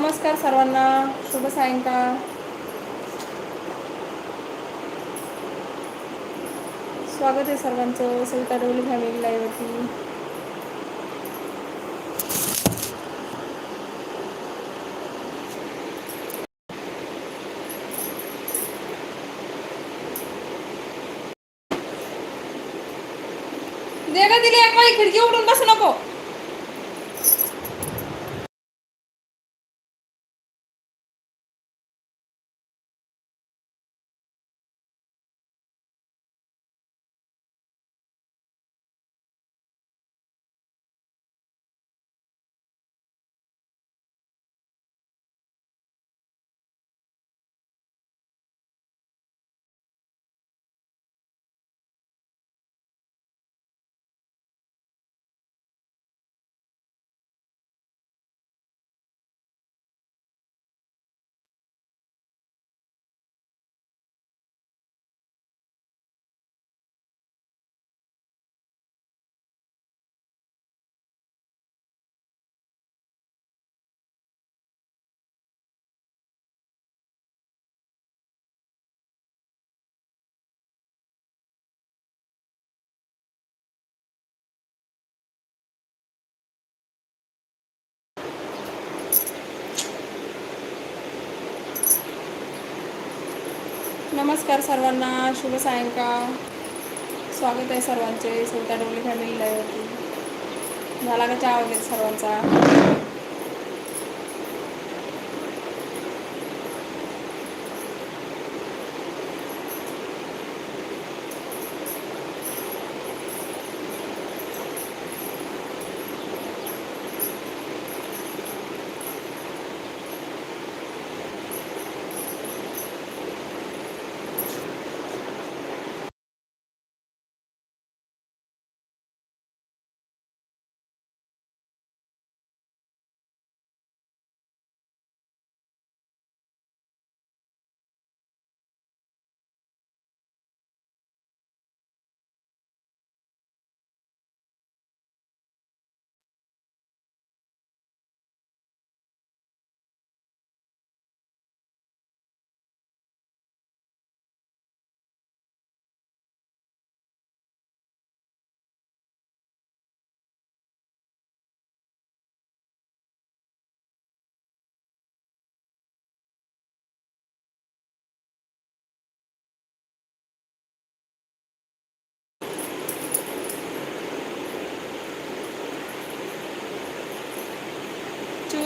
नमस्कार सर्वांना. शुभ सायंकाळ. स्वागत आहे सर्वांचं. सविता डोली फॅमिली लाईव्हवरती. दे दिली एक बाई खिडकी उडून बसू नको. नमस्कार सर्वांना शुभ सायंकाळ. स्वागत आहे सर्वांचे सविता डोली फॅमिली लाईव्हवरती झाला का चहा वगैरे सर्वांचा?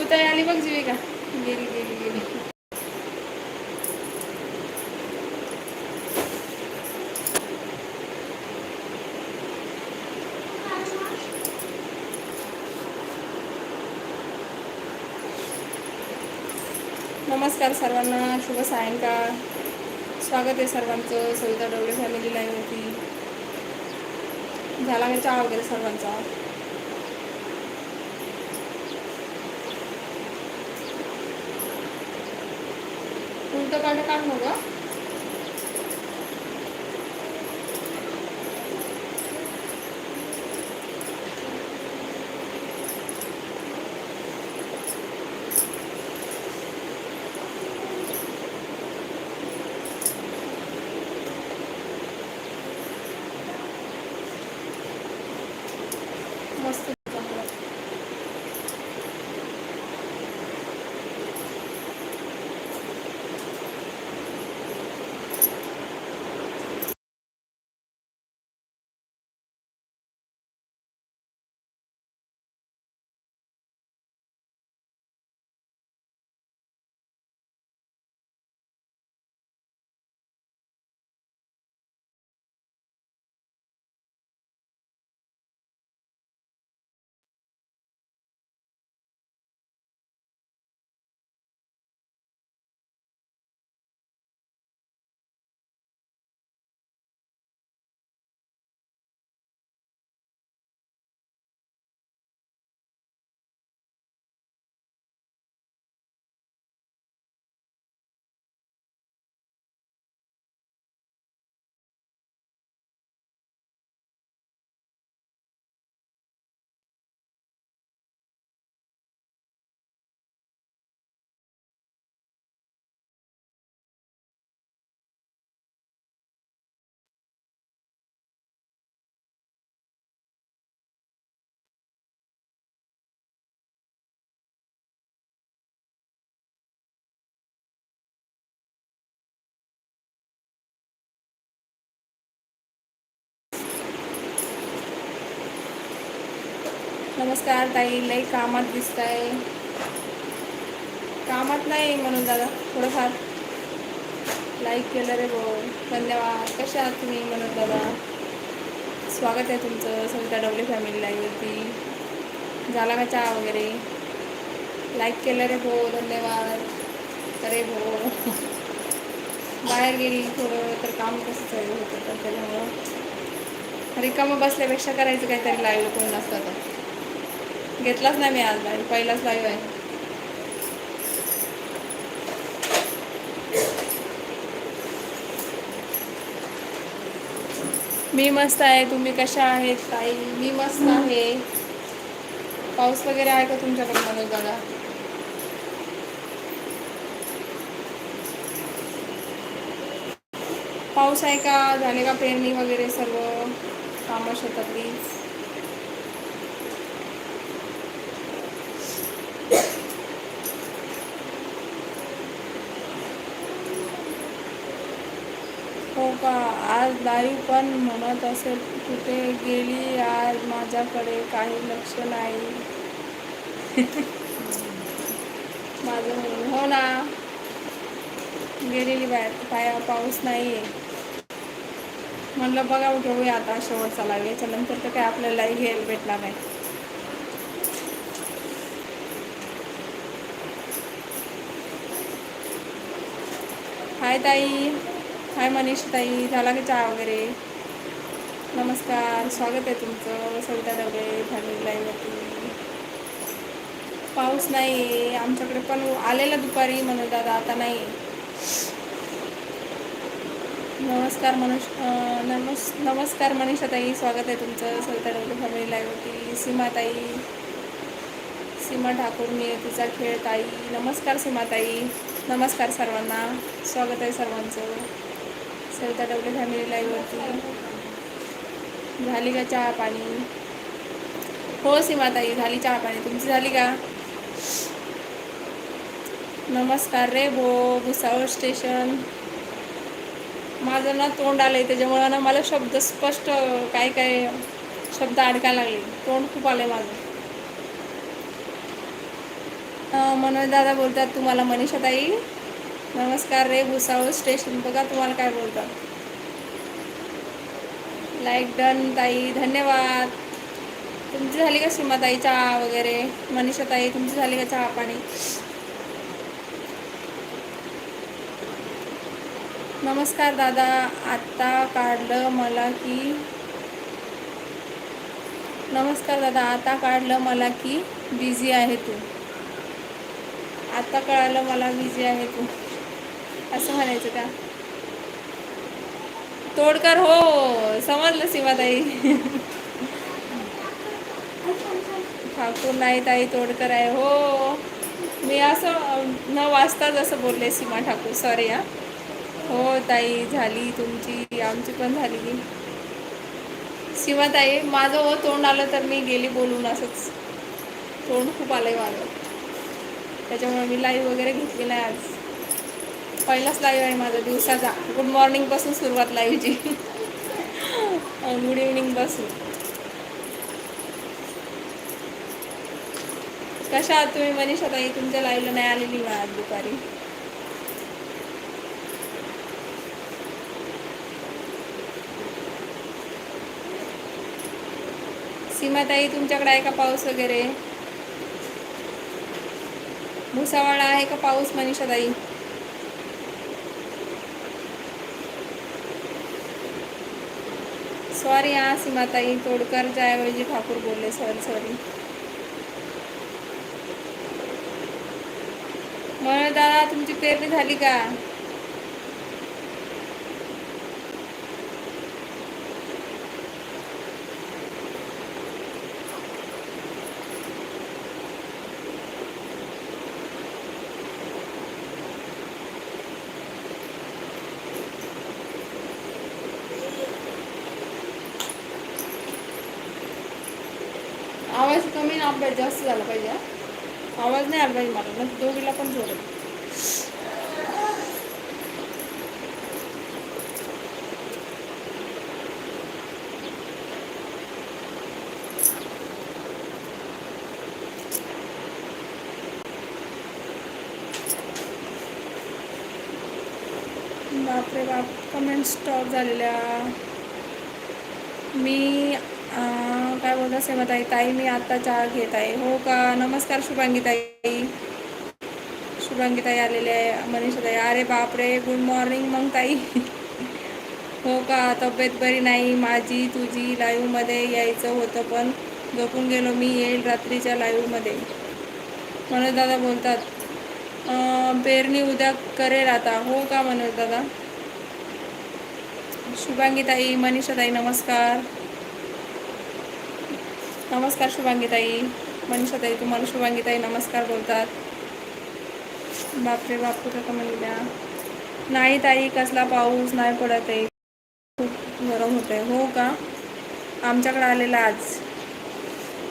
ताई आली बघ जीविका गेली गेली गेली. नमस्कार सर्वांना शुभ सायंकाळ. स्वागत आहे सर्वांचं. सविता डवळे फॅमिली लाईव्हवरती झाला मी चहा वगैरे सर्वांचा? উল্টোপাল্টা কারণ হলো नमस्कार ताई लई कामात दिसत आहे कामात नाही म्हणून दादा थोडंफार लाईक केलं रे भाऊ. धन्यवाद. कशा आहात तुम्ही म्हणून दादा? स्वागत आहे तुमचं सविता डवले फॅमिली लाईव्हवरती झाला का चहा वगैरे? लाईक केलं रे भाऊ धन्यवाद. अरे भाऊ. बाहेर गेली थोडं तर काम कसं चालू होतं तर त्याच्यामुळं. रिकामं बसल्यापेक्षा करायचं काहीतरी लाईव्ह कोण नसतं तर घेतलाच नाही मी आज लाईव्ह पहिलाच लाईव्ह आहे. मी मस्त आहे तुम्ही कशा आहेत ताई? मी मस्त आहे. पाऊस वगैरे आहे का तुमच्याकडे मनोज दादा पाऊस आहे का? झाले का पेरणी वगैरे सर्व? कामं शेतातली हो का आज लाईव्ह पण म्हणत असेल कुठे गेली आज माझ्याकडे काही लक्ष नाही. माझं म्हणून हो ना. गेलेली बाहेर पाया पाऊस नाही आहे म्हणलं बघा घेऊया आता शेवटचा लाईव्ह. याच्यानंतर तर काय आपल्याला लाईव्ह घ्यायला भेटणार नाही. हाय ताई. हाय मनीष ताई झाला की चहा वगैरे? नमस्कार स्वागत आहे तुमचं सविता डबे फॅमिली लाईव्हवरती. पाऊस नाही आहे आमच्याकडे पण आलेला दुपारी म्हणून दादा आता नाही नमस्कार मनुष नमस् नमस्कार मनीषा ताई स्वागत आहे तुमचं सविता डबे फॅमिली लाईव्हवरती. सीमाताई सीमा ठाकूर नियतीचा खेळ ताई. नमस्कार सीमाताई नमस्कार सर्वांना. स्वागत आहे सर्वांचं. सविता डबले फॅमिली लाईव्हवरती. झाली का चहा पाणी? हो सीमाताई झाली चहा पाणी. तुमची झाली का? नमस्कार रे भो भुसावळ स्टेशन. माझं ना तोंड आलं आहे त्याच्यामुळं ना मला शब्द स्पष्ट काय काय शब्द अडकायला लागले. तोंड खूप आलं आहे माझं मनोज दादा बोलतात तुम्हाला मनीषा ताई नमस्कार रे भुसावळ स्टेशन बघा तुम्हाला काय बोलतात. लाईक डन ताई. धन्यवाद. तुमची झाली का सीमाताई चहा वगैरे? मनीषा ताई तुमची झाली का चहा पाणी? नमस्कार दादा. आत्ता काढलं मला की नमस्कार दादा. आता काढलं मला की बिझी आहे तू. आता कळालं मला बिझी आहे तू. असं म्हणायचं का? तोडकर हो समजलं सीमाताई. ठाकूर नाही ताई तोडकर आहे हो. मी असं न वाचताच असं बोलले सीमा ठाकूर सॉरी हा. हो ताई झाली तुमची आमची पण झाली. सीमाताई माझं हो तोंड आलं तर मी गेली बोलून असंच. तोंड खूप आलं आहे माझं. त्याच्यामुळे मी लाईव्ह वगैरे घेतली नाही आज. पहिलाच लाईव्ह आहे माझा दिवसाचा. गुड मॉर्निंगपासून सुरुवात लाईव्हची गुड इव्हनिंगपासून कशा आहात तुम्ही मनीषा ताई तुमच्या लाईव्हला नाही आलेली मी आज दुपारी? सीमाताई तुमच्याकडे आहे का पाऊस वगैरे? भुसावाळा आहे का पाऊस मनीषा सॉरी हा सीमाताई तोडकरच्या ऐवजी ठाकूर बोलले. Sorry sorry. मग दादा तुमची पेरणी झाली का? अपडेट जास्त झाला पाहिजे आवाज नाही आला पाहिजे मला मग दोघीला पण जोड बापरे बाप कमेंट स्टॉप झालेल्या. मी अं, काय सेमताई ताई मी आत्ता चहा घेत आहे. हो का? नमस्कार शुभांगीताई शुभांगीताई आलेले आहे मनीषाताई अरे बापरे गुड मॉर्निंग मग ताई. हो का? तब्येत बरी नाही माझी तुझी लाईव्हमध्ये यायचं होतं पण झोपून गेलो मी येईल रात्रीच्या लाईव्हमध्ये. मनोज दादा बोलतात पेरणी उद्या करेल आता. हो का मनोज दादा? मनीषाताई नमस्कार. नमस्कार शुभांगीताई. मनीषाताई तुम्हाला शुभांगीताई नमस्कार बोलतात. बापरे बाप कुठं कमेंट द्या नाही ताई कसला पाऊस नाही पडत आहे. खूप गरम होत आहे हो का? आमच्याकडे आलेला आज.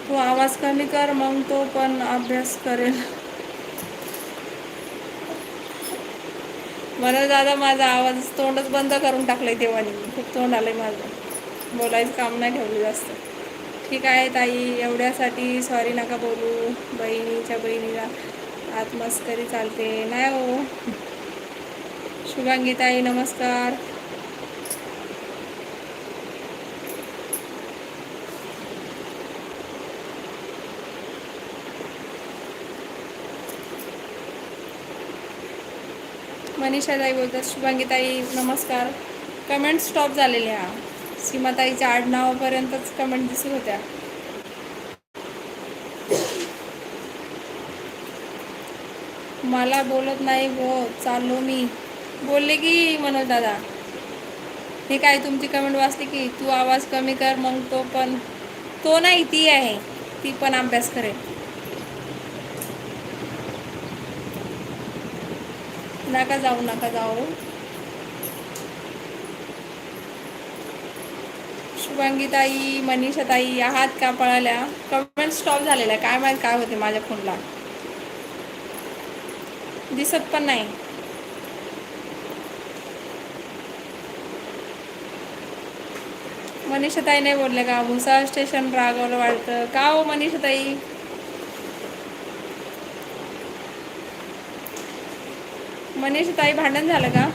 तू आवाज कमी कर मग तो पण अभ्यास करेल. मला दादा माझा आवाज तोंडच बंद करून टाकलाय देवानी. खूप तोंड आलंय माझं. बोलायचं काम नाही ठेवलं जास्त. ठीक आहे ताई एवढ्यासाठी सॉरी नका बोलू. बहिणीच्या बहिणीला आत्मस्करी चालते. नाही हो. शुभांगी ताई नमस्कार. मनीषा ताई बोलतात शुभांगी ताई नमस्कार. कमेंट स्टॉप झालेले हा सीमाताईच्या आडनावापर्यंतच कमेंट दिसत होत्या. मला बोलत नाही गो चाललो मी. बोलले की मनोज दादा. हे काय तुमची कमेंट वाचली की तू आवाज कमी कर मग तो पण तो नाही ती आहे. ती पण अभ्यास करेल. नका जाऊ नका जाऊ. शुभांगीताई मनीषाताई आहात का पळाल्या? कमेंट स्टॉप झालेल्या. काय माहीत काय होते माझ्या फोनला दिसत पण नाही. मनीषाताई नाही बोलले का? भुसा स्टेशन रागवलं वाटतं का हो मनीषाताई? मनीषाताई मनीषा ताई भांडण झालं का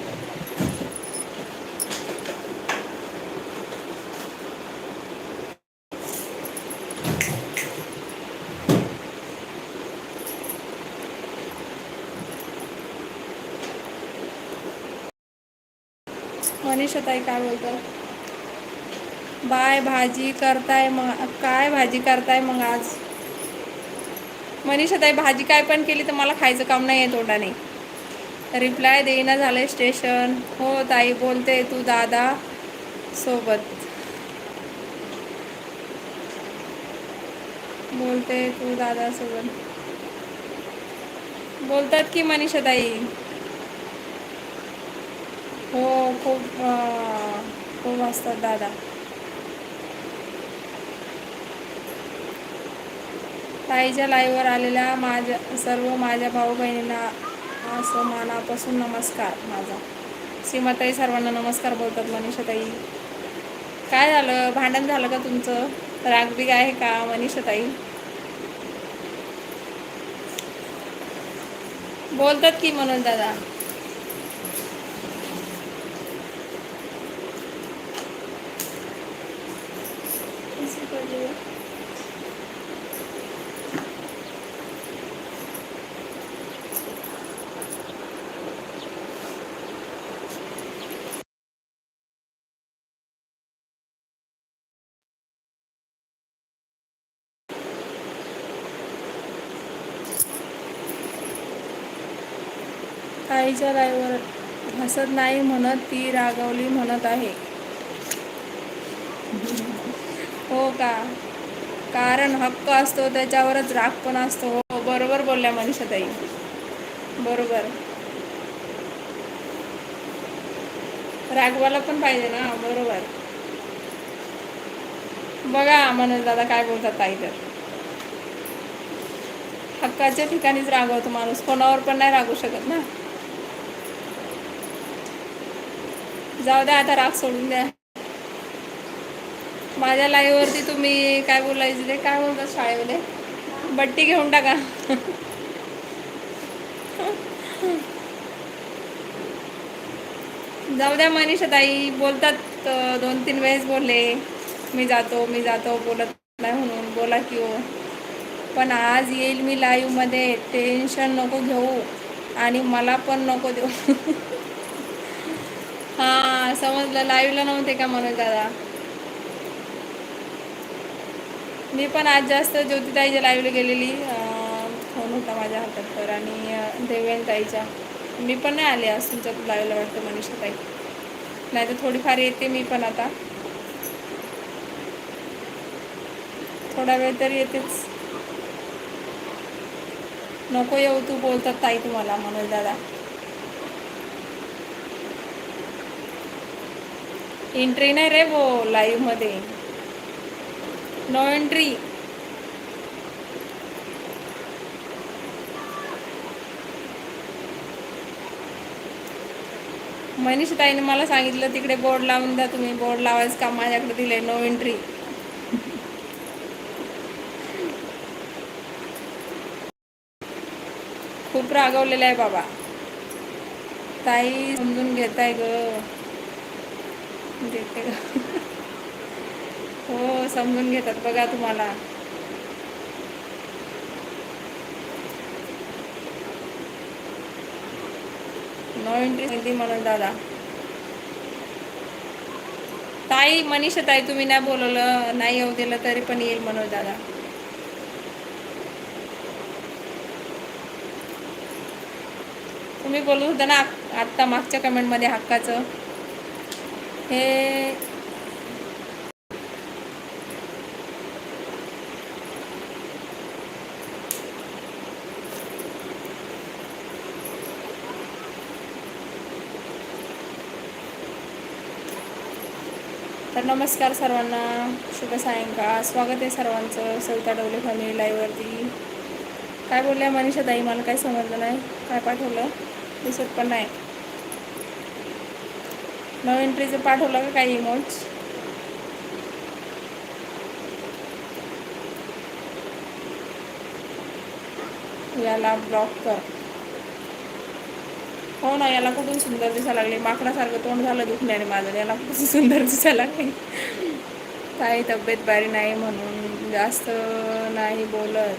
मनीषा ताई काय बोलतो बाय भाजी करताय मग काय भाजी करताय मग आज? मनीषा ताई भाजी काय पण केली तर मला खायचं काम नाही आहे तोंडाने. रिप्लाय देईना झालंय स्टेशन हो ताई बोलते तू दादा सोबत. बोलते तू दादा सोबत. बोलतात की मनीषा ताई? हो खूप खूप असतात दादा. ताईच्या लाईव्हवर आलेल्या माझ्या सर्व माझ्या भाऊ बहिणींना असं मनापासून नमस्कार माझा. सीमाताई सर्वांना नमस्कार बोलतात मनीषाताई. काय झालं? भांडण झालं का तुमचं? रागबीग आहे का मनीषाताई? बोलतात की मनोज दादा? आईच्या राईवर हसत नाही म्हणत ती रागवली म्हणत आहे. हो का? कारण हक्क असतो त्याच्यावरच राग पण असतो. हो, हो बरोबर बोलल्या मनीषाताई. बरोबर. रागवायला पण पाहिजे ना? बरोबर. बघा मनोज दादा काय बोलतात ताई तर. हक्काच्या ठिकाणीच रागवतो माणूस. कोणावर पण नाही रागू शकत ना? जाऊ द्या आता राग सोडून द्या. माझ्या लाईव्हवरती तुम्ही काय बोलायचे ते? काय बोलतात शाळेमध्ये? बट्टी घेऊन टाका. जाऊ द्या मनीषा ताई बोलतात दोन तीन वेळेस बोलले. मी जातो मी जातो बोलत नाही म्हणून. बोला की हो. पण आज येईल मी लाईव्हमध्ये. टेन्शन नको घेऊ. आणि मला पण नको देऊ. हां समजलं. लाईव्हला नव्हते का म्हणून दादा? मी पण आज जास्त ज्योतिताईच्या लाईव्हला गेलेली. फोन होता माझ्या हातात तर आणि देवेंताईच्या ताईच्या मी पण नाही आले आज तुमच्या लाईव्हला वाटतं मनीषाताई. नाही तर थोडीफार येते मी पण आता. थोडा वेळ तरी येतेच. नको येऊ तू बोलतात ताई तुम्हाला मनोज दादा. एंट्री नाही रे वो लाईव्हमध्ये मध्ये नो एंट्री मनीष ताईने मला सांगितलं तिकडे बोर्ड लावून द्या तुम्ही. बोर्ड लावायचं का माझ्याकडे दिले नो एंट्री खूप रागवलेलं आहे बाबा. ताई समजून घेताय ग. देते ग. हो समजून घेतात बघा तुम्हाला. नो एंट्री म्हणून दादा. ताई मनीषा ताई तुम्ही नाही बोलवलं नाही येऊ दिलं तरी पण येईल मनोज दादा. तुम्ही बोलत होता ना आत्ता मागच्या कमेंटमध्ये हक्काचं. हे तर नमस्कार सर्वांना. शुभ सायंकाळ. स्वागत आहे सर्वांचं. सविता डवले फॅमिली लाईव्हवरती काय बोलल्या मनीषा ताई? मला काही समजलं नाही. काय पाठवलं? दिसत पण नाही. नो एंट्रीचं पाठवलं का काही इमोट्स याला ब्लॉक कर. हो ना याला कुठून सुंदर दिसायला लागले? माकडासारखं तोंड झालं दुखण्याने माझं. याला कसं सुंदर दिसायला लागले? काही तब्येत बारी नाही म्हणून जास्त नाही बोलत.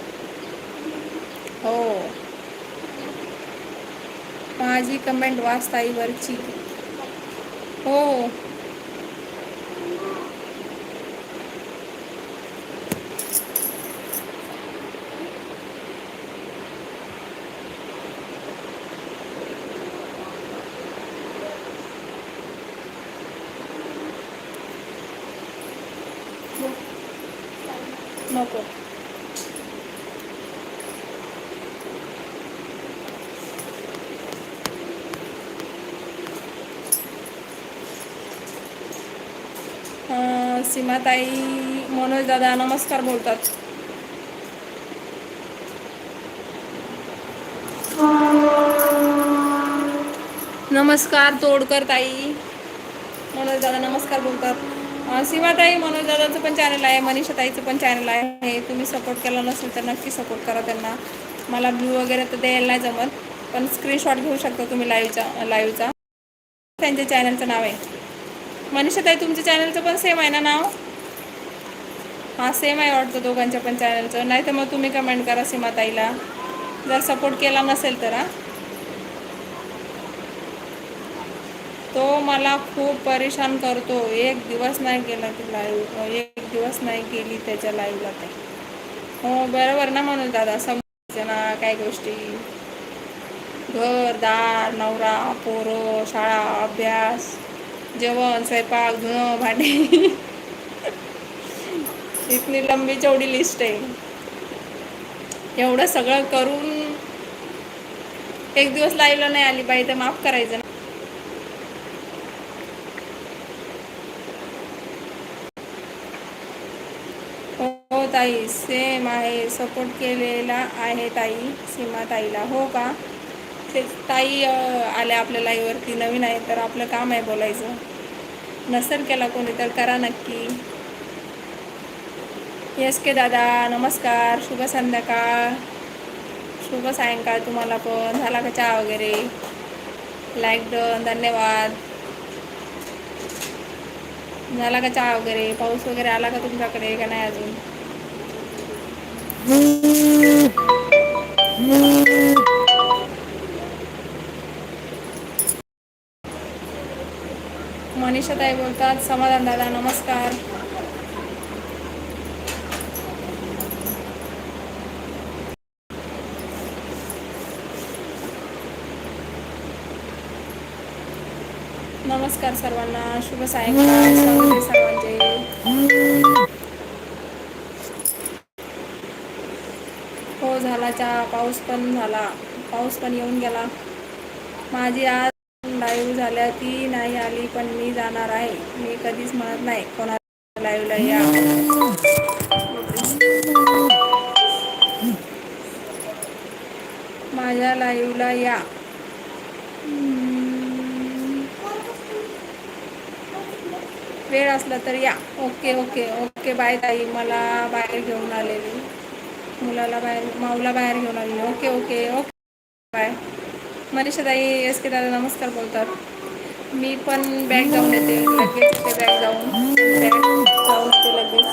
हो. माझी कमेंट वाच ताईवरची हो हो नको अं, सीमाताई मनोज दादा नमस्कार बोलतात. नमस्कार तोडकर ताई. मनोज दादा नमस्कार बोलतात. सीमाताई मनोज दादाचं पण चॅनल आहे मनीषा ताईचं पण चॅनल आहे. तुम्ही सपोर्ट केला नसेल तर नक्की सपोर्ट करा त्यांना. मला ब्लू वगैरे तर द्यायला नाही जमत पण स्क्रीनशॉट घेऊ शकता तुम्ही लाईव्हचा लाईव्हचा त्यांच्या चॅनलचं नाव आहे. मनीषा ताई तुमच्या चॅनलचं पण सेम आहे ना नाव? हां सेम आहे वाटतं दोघांच्या पण चॅनलचं नाही तर मग तुम्ही कमेंट करा सीमाताईला. जर सपोर्ट केला नसेल तर हां. तो मला खूप परेशान करतो. एक दिवस नाही केला ती लाईव्ह एक दिवस नाही केली त्याच्या लाईव्हला ते हो बरोबर ना म्हणून दादा? समजायचं ना काही गोष्टी? घर दार नवरा पोरं शाळा अभ्यास. जेवण स्वयंपाक धुणं भांडे. इतनी लंबी चौडी लिस्ट आहे एवढं सगळं करून एक दिवस लाईव्हला नाही आली बाई तर माफ करायचं ना. हो ताई सेम आहे. सपोर्ट केलेला आहे ताई सीमा ताईला हो का? तेच ताई आल्या आपल्या लाईववरती नवीन आहे तर आपलं काम आहे बोलायचं. नसेल केला कोणी तर करा नक्की. येस के दादा नमस्कार शुभ संध्याकाळ. शुभ सायंकाळ तुम्हाला पण. झाला का चहा वगैरे? लाईक डन धन्यवाद. झाला का चहा वगैरे? पाऊस वगैरे आला का तुमच्याकडे का नाही अजून? मनीषा बोलतात. समाधान दादा नमस्कार. नमस्कार सर्वांना. शुभ सायंकाळ. सर्वांचे. हो झाला चहा. पाऊस पण झाला. पाऊस पण येऊन गेला. माझी आज लाईव्ह झाल्या ती नाही आली पण मी जाणार आहे. मी कधीच म्हणत नाही कोणा लाईव्हला या. माझ्या लाईव्हला या. वेळ असला तर या. ओके ओके ओके बाय ताई. मला बाहेर घेऊन आलेली. मुलाला बाहेर माऊला बाहेर घेऊन आलेली. Okay okay okay bye. मनीषाताई S K दादा नमस्कार बोलतात. मी पण बॅग जाऊन येते. ते बॅग जाऊन जाऊन लगेच.